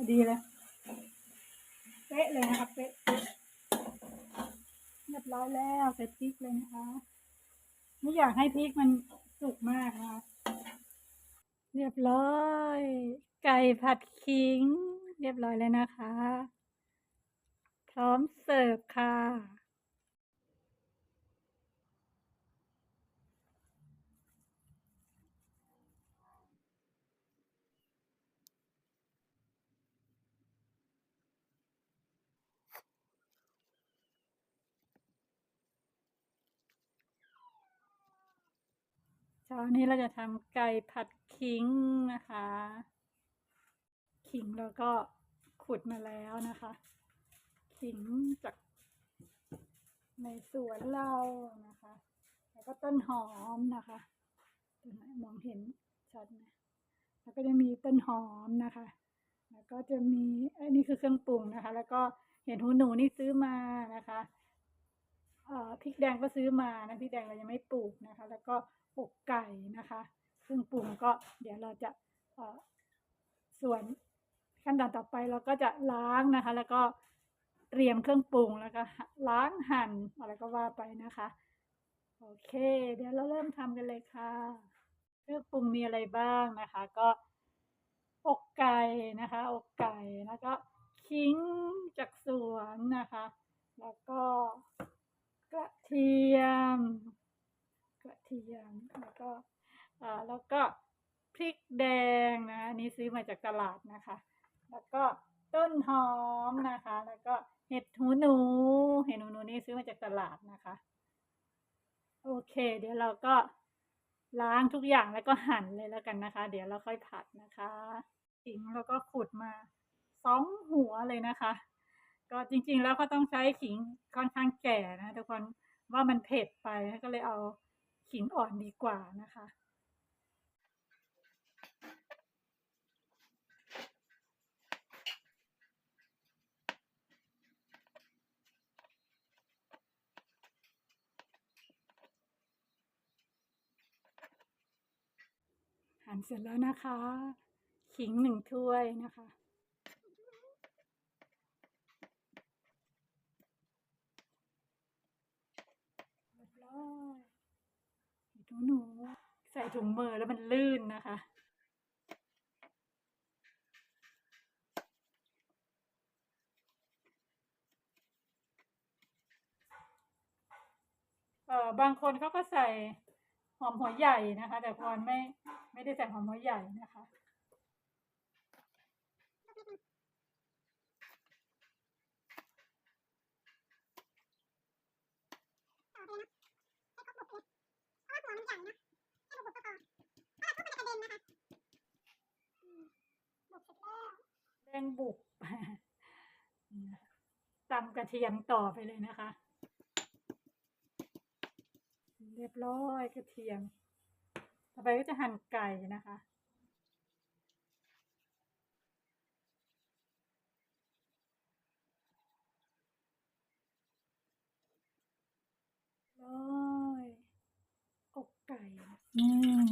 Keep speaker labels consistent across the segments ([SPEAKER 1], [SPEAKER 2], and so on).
[SPEAKER 1] อดีเลยเป๊ะเลยนะคะเป๊ะเรียบร้อยแล้วใส่พริกเลยนะคะ ไม่อยากให้พริกมันสุกมากนะคะเรียบร้อย ไก่ผัดขิง เรียบร้อยแล้วนะคะ พร้อมเสิร์ฟค่ะ ช้านี้เราจะทำไก่ผัดขิงนะคะ ขิงเราก็ขุดมาแล้วนะคะ ขิงจากในสวนเรานะคะ แล้วก็ต้นหอมนะคะมองเห็นชัดไหมแล้วก็จะมีต้นหอมนะคะ แล้วก็จะมีอันนี้คือเครื่องปรุงนะคะ แล้วก็เห็นหูหนูนี่ซื้อมานะคะเอ่อพริกแดงก็ซื้อมานะพริกแดงเรายังไม่ปลูกนะคะ แล้วก็ อกไก่นะคะเครื่องปรุงก็เดี๋ยวเราจะส่วนขั้นตอนต่อไปเราก็จะล้างนะคะ แล้วก็เตรียมเครื่องปรุงแล้วก็ล้างหั่นอะไรก็ว่าไปนะคะ โอเค เดี๋ยวเราเริ่มทำกันเลยค่ะ เครื่องปรุงมีอะไรบ้างนะคะ ก็อกไก่นะคะอกไก่แล้วก็ขิงจากสวนนะคะ แล้วก็กระเทียม ระเทียมแล้วก็อ่าแล้วก็พริกแดงนะอันนี้ซื้อมาจากตลาดนะคะ แล้วก็ต้นหอมนะคะ แล้วก็เห็ดหูหนู เห็ดหูหนูนี่ซื้อมาจากตลาดนะคะ โอเค เดี๋ยวเราก็ล้างทุกอย่างแล้วก็หั่นเลยแล้วกันนะคะ เดี๋ยวเราค่อยผัดนะคะขิงแล้วก็ขุดมาสองหัวเลยนะคะ ก็จริงๆแล้วก็ต้องใช้ขิงค่อนข้างแก่นะทุกคนว่ามันเผ็ดไปก็เลยเอา ขิงอ่อนดีกว่านะคะ หั่นเสร็จแล้วนะคะ ขิงหนึ่งถ้วยนะคะ เรียบร้อยเดูหนูใส่ถุงมือแล้วมันลื่นนะคะ เออบางคนเขาก็ใส่หอมหัวใหญ่นะคะ แต่พรไม่ไม่ได้ใส่หอมหัวใหญ่นะคะ แดงบุกตำกระเทียมต่อไปเลยนะคะ เรียบร้อยกระเทียม ต่อไปก็จะหั่นไก่นะคะร้อยอกไก่อืม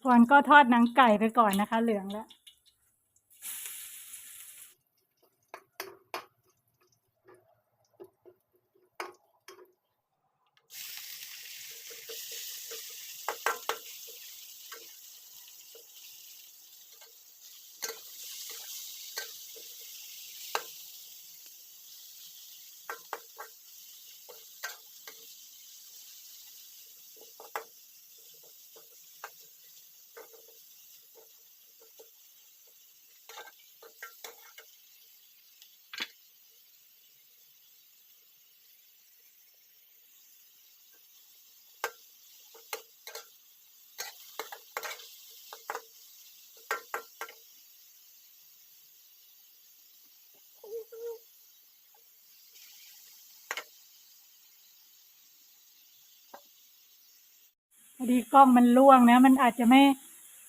[SPEAKER 1] พวนก็ทอดหนังไก่ไปก่อนนะคะ เหลืองแล้ว อดีกล้องมันล่วงนะ มันอาจจะไม่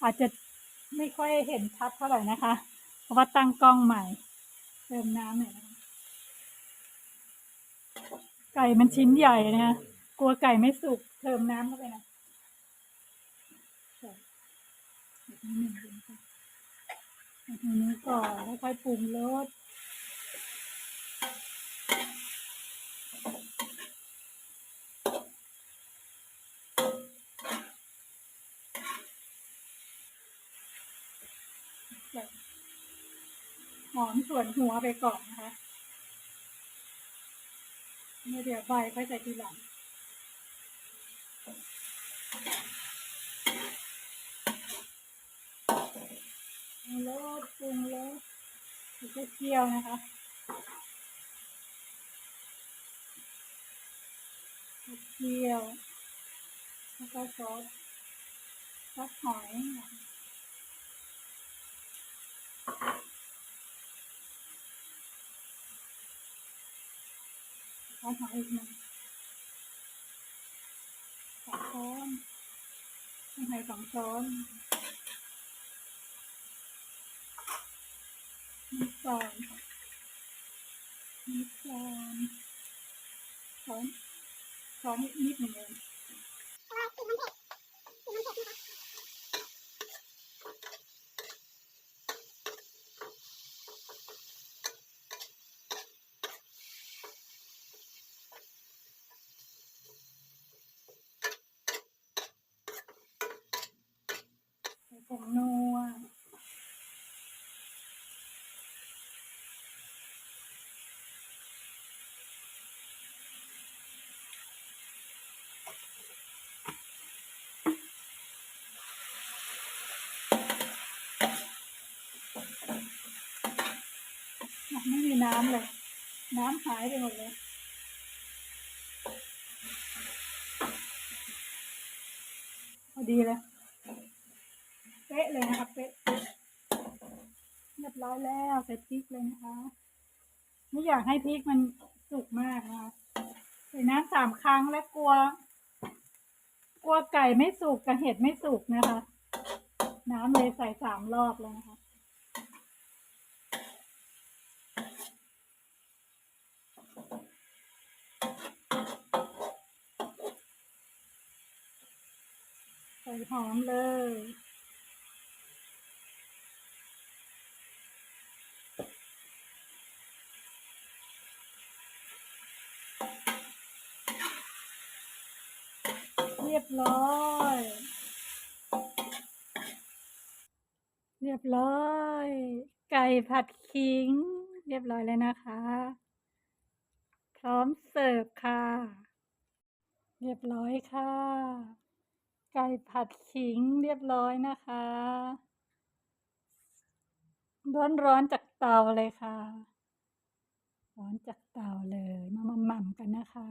[SPEAKER 1] อาจจะไม่ค่อยเห็นชัดเท่าไหร่นะคะ เพราะว่าตั้งกล้องใหม่ เติมน้ำหน่อยนะคะไก่มันชิ้นใหญ่นะคะกลัวไก่ไม่สุกเติมน้ำเข้าไปนะใส่อีกนิดหนึ่งนะคะแบบนี้ก่อนแล้วค่อยปรุงรส หอมส่วนหัวไปก่อนนะคะไม่เดี๋ยวใบค่อยใส่ทีหลังปรุงรสปรุงรสแล้วก็เคี่ยวนะคะเคี่ยว แล้วก็ซอสซอสหอยนะคะ เอาหอยอีกหนึ่งสองช้อนต้องให้สองช้อนน้ำตาลค่ะน้ำตาลช้อนช้อนนิดหนึ่งเอง ผงนัวไม่มีน้ำเลย น้ำหายไปหมดเลย พอดีเลย ป๊ะเลยนะคะเป๊ะเป๊ะเรียบร้อยแล้วใส่พริกเลยนะคะ ไม่อยากให้พริกมันสุกมากนะคะใส่น้ำสามครั้งและกลัว กลัวไก่ไม่สุกกับเห็ดไม่สุกนะคะ น้ำเลยใส่สามรอบเลยนะคะใส่หอมเลย รียบร้อย เรียบร้อย ไก่ผัดขิง เรียบร้อยแล้วนะคะ พร้อมเสิร์ฟค่ะ เรียบร้อยค่ะ ไก่ผัดขิงเรียบร้อยนะคะ ร้อนๆจากเตาเลยค่ะ ร้อนจากเตาเลย มาหม่ำๆกันนะคะ